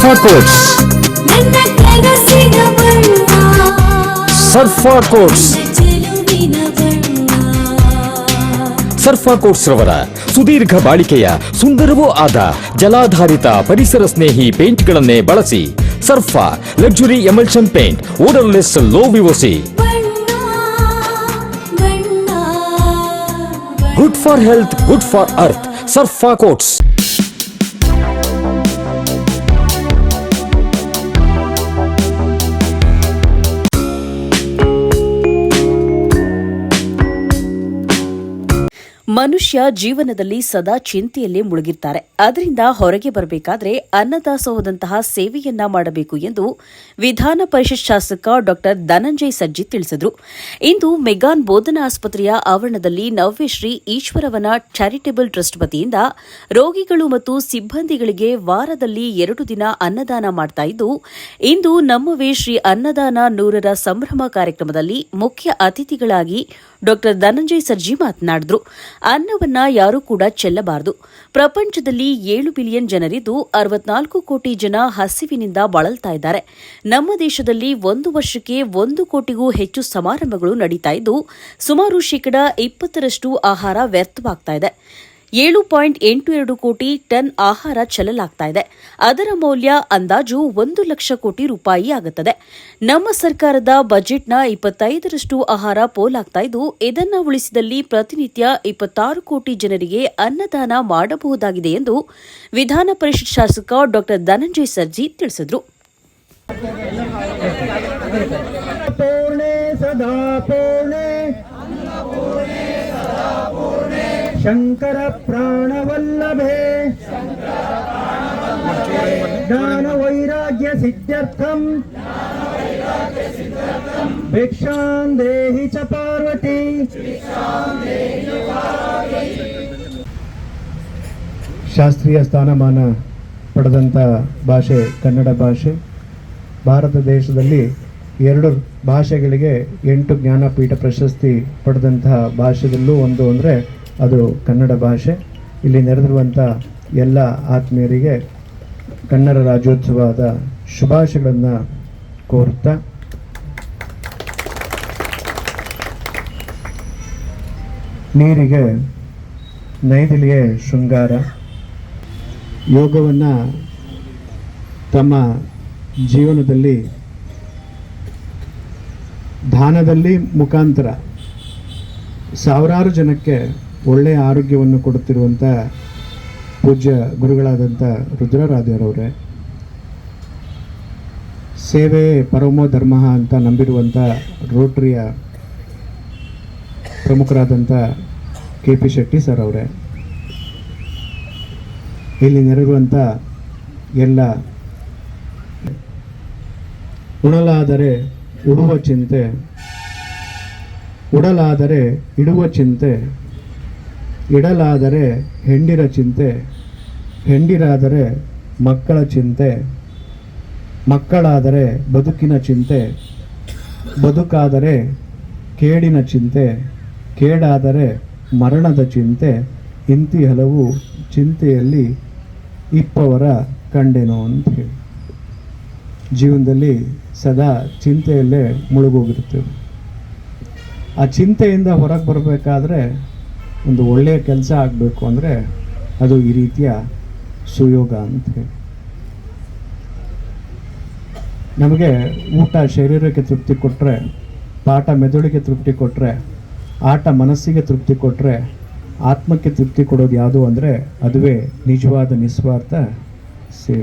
ಸರ್ಫಾ quotes ನನ್ನ ಕನಸಿನ ಬಣ್ಣ ಸರ್ಫಾ ಕೋಟ್ಸ್ ಚೆಲುವಿನ ಬಣ್ಣ ಸರ್ಫಾ ಕೋಟ್ಸ್ ರವರ ಸುದೀರ್ಘ ಬಾಳಿಕೆಯ ಸುಂದರವೂ ಆದ ಜಲಾಧಾರಿತ ಪರಿಸರ ಸ್ನೇಹಿ ಪೇಂಟ್ಗಳನ್ನೇ ಬಳಸಿ Surfa luxury emulsion paint odourless low VOC ಬಣ್ಣ ಬಣ್ಣ good for health good for earth Surfa coats ಮನುಷ್ಯ ಜೀವನದಲ್ಲಿ ಸದಾ ಚಿಂತೆಯಲ್ಲೇ ಮುಳುಗಿರ್ತಾರೆ. ಅದರಿಂದ ಹೊರಗೆ ಬರಬೇಕಾದ್ರೆ ಅನ್ನದಾಸೋಹದಂತಹ ಸೇವೆಯನ್ನ ಮಾಡಬೇಕು ಎಂದು ವಿಧಾನ ಪರಿಷತ್ ಶಾಸಕ ಡಾಕ್ಟರ್ ಧನಂಜಯ್ ಸಜ್ಜಿ ತಿಳಿಸಿದರು. ಇಂದು ಮೆಗಾನ್ ಬೋಧನಾ ಆಸ್ಪತ್ರೆಯ ಆವರಣದಲ್ಲಿ ನವ್ಯಶ್ರೀ ಈಶ್ವರವನ ಚಾರಿಟೇಬಲ್ ಟ್ರಸ್ಟ್ ವತಿಯಿಂದ ರೋಗಿಗಳು ಮತ್ತು ಸಿಬ್ಬಂದಿಗಳಿಗೆ ವಾರದಲ್ಲಿ ಎರಡು ದಿನ ಅನ್ನದಾನ ಮಾಡ್ತಾ ಇದ್ದು, ಇಂದು ನಮ್ಮವೇ ಶ್ರೀ ಅನ್ನದಾನ ನೂರರ ಸಂಭ್ರಮ ಕಾರ್ಯಕ್ರಮದಲ್ಲಿ ಮುಖ್ಯ ಅತಿಥಿಗಳಾಗಿ ಡಾಕ್ಟರ್ ಧನಂಜಯ್ ಸರ್ಜಿ ಮಾತನಾಡಿದ್ರು. ಅನ್ನವನ್ನ ಯಾರೂ ಕೂಡ ಚೆಲ್ಲಬಾರದು. ಪ್ರಪಂಚದಲ್ಲಿ ಏಳು ಬಿಲಿಯನ್ ಜನರಿದ್ದು ಅರವತ್ನಾಲ್ಕು ಕೋಟಿ ಜನ ಹಸಿವಿನಿಂದ ಬಳಲ್ತಾ ಇದ್ದಾರೆ. ನಮ್ಮ ದೇಶದಲ್ಲಿ ಒಂದು ವರ್ಷಕ್ಕೆ ಒಂದು ಕೋಟಿಗೂ ಹೆಚ್ಚು ಸಮಾರಂಭಗಳು ನಡೀತಾ ಇದ್ದು, ಸುಮಾರು ಶೇಕಡ ಇಪ್ಪತ್ತರಷ್ಟು ಆಹಾರ ವ್ಯರ್ಥವಾಗ್ತಾ ಇದೆ. ಏಳು ಪಾಯಿಂಟ್ ಎಂಟು ಎರಡು ಕೋಟಿ ಟನ್ ಆಹಾರ ಚೆಲ್ಲಲಾಗ್ತಾ ಇದೆ. ಅದರ ಮೌಲ್ಯ ಅಂದಾಜು ಒಂದು ಲಕ್ಷ ಕೋಟಿ ರೂಪಾಯಿ ಆಗುತ್ತದೆ. ನಮ್ಮ ಸರ್ಕಾರದ ಬಜೆಟ್ನ ಇಪ್ಪತ್ತೈದರಷ್ಟು ಆಹಾರ ಪೋಲಾಗ್ತಾ ಇದ್ದು, ಇದನ್ನು ಉಳಿಸಿದಲ್ಲಿ ಪ್ರತಿನಿತ್ಯ ಇಪ್ಪತ್ತಾರು ಕೋಟಿ ಜನರಿಗೆ ಅನ್ನದಾನ ಮಾಡಬಹುದಾಗಿದೆ ಎಂದು ವಿಧಾನ ಪರಿಷತ್ ಶಾಸಕ ಡಾ ಧನಂಜಯ ಸರ್ಜಿ ತಿಳಿಸಿದರು. ಸದಾ ಪೂರ್ಣೆ ಶಂಕರ ಪ್ರಾಣವಲ್ಲಭೆ. ಜ್ಞಾನ ವೈರಾಗ್ಯ ಸಿದ್ಧರ್ಥಂ. ಭಿಕ್ಷಾಂ ದೇಹಿ ಚ ಪಾರ್ವತಿ. ಶಾಸ್ತ್ರೀಯ ಸ್ಥಾನಮಾನ ಪಡೆದಂಥ ಭಾಷೆ ಕನ್ನಡ ಭಾಷೆ. ಭಾರತ ದೇಶದಲ್ಲಿ ಎರಡು ಭಾಷೆಗಳಿಗೆ ಎಂಟು ಜ್ಞಾನಪೀಠ ಪ್ರಶಸ್ತಿ ಪಡೆದಂತಹ ಭಾಷೆದಲ್ಲೂ ಒಂದು ಅಂದರೆ ಅದು ಕನ್ನಡ ಭಾಷೆ. ಇಲ್ಲಿ ನೆರೆದಿರುವಂಥ ಎಲ್ಲ ಆತ್ಮೀಯರಿಗೆ ಕನ್ನಡ ರಾಜ್ಯೋತ್ಸವದ ಶುಭಾಶಯಗಳನ್ನು ಕೋರುತ್ತಾ ನೀರಿಗೆ, ನೈದಿಲಿಗೆ ಶೃಂಗಾರ. ಯೋಗವನ್ನು ತಮ್ಮ ಜೀವನದಲ್ಲಿ, ದಾನದಲ್ಲಿ ಮುಖಾಂತರ ಸಾವಿರಾರು ಜನಕ್ಕೆ ಒಳ್ಳೆಯ ಆರೋಗ್ಯವನ್ನು ಕೊಡುತ್ತಿರುವಂಥ ಪೂಜ್ಯ ಗುರುಗಳಾದಂಥ ರುದ್ರರಾಜರವರೇ, ಸೇವೆ ಪರಮೋ ಧರ್ಮ ಅಂತ ನಂಬಿರುವಂಥ ರೋಟ್ರಿಯ ಪ್ರಮುಖರಾದಂಥ ಕೆ ಪಿ ಶೆಟ್ಟಿ ಸರ್ ಅವರೇ ಇಲ್ಲಿ ನೆರೆರುವಂಥ ಎಲ್ಲ ಉಣಲಾದರೆ ಉಡುವ ಚಿಂತೆ, ಉಡಲಾದರೆ ಇಡುವ ಚಿಂತೆ ಇಡಲಾದರೆ ಹೆಂಡಿರ ಚಿಂತೆ, ಹೆಂಡಿರಾದರೆ ಮಕ್ಕಳ ಚಿಂತೆ, ಮಕ್ಕಳಾದರೆ ಬದುಕಿನ ಚಿಂತೆ, ಬದುಕಾದರೆ ಕೇಡಿನ ಚಿಂತೆ, ಕೇಡಾದರೆ ಮರಣದ ಚಿಂತೆ ಇಂತಿ ಹಲವು ಚಿಂತೆಯಲ್ಲಿ ಇಪ್ಪವರ ಕಂಡೆನು ಅಂತ ಹೇಳಿ. ಜೀವನದಲ್ಲಿ ಸದಾ ಚಿಂತೆಯಲ್ಲೇ ಮುಳುಗೋಗಿರ್ತೇವೆ ಆ ಚಿಂತೆಯಿಂದ ಹೊರಗೆ ಬರಬೇಕಾದ್ರೆ ಒಂದು ಒಳ್ಳೆಯ ಕೆಲಸ ಆಗಬೇಕು ಅಂದರೆ ಅದು ಈ ರೀತಿಯ ಸುಯೋಗ ಅಂತ ಹೇಳಿ. ನಮಗೆ ಊಟ ಶರೀರಕ್ಕೆ ತೃಪ್ತಿ ಕೊಟ್ಟರೆ ಪಾಠ ಮೆದುಳಿಗೆ ತೃಪ್ತಿ ಕೊಟ್ಟರೆ ಆಟ ಮನಸ್ಸಿಗೆ ತೃಪ್ತಿ ಕೊಟ್ಟರೆ ಆತ್ಮಕ್ಕೆ ತೃಪ್ತಿ ಕೊಡೋದು ಯಾವುದು ಅಂದರೆ ಅದುವೇ ನಿಜವಾದ ನಿಸ್ವಾರ್ಥ ಸೇವೆ.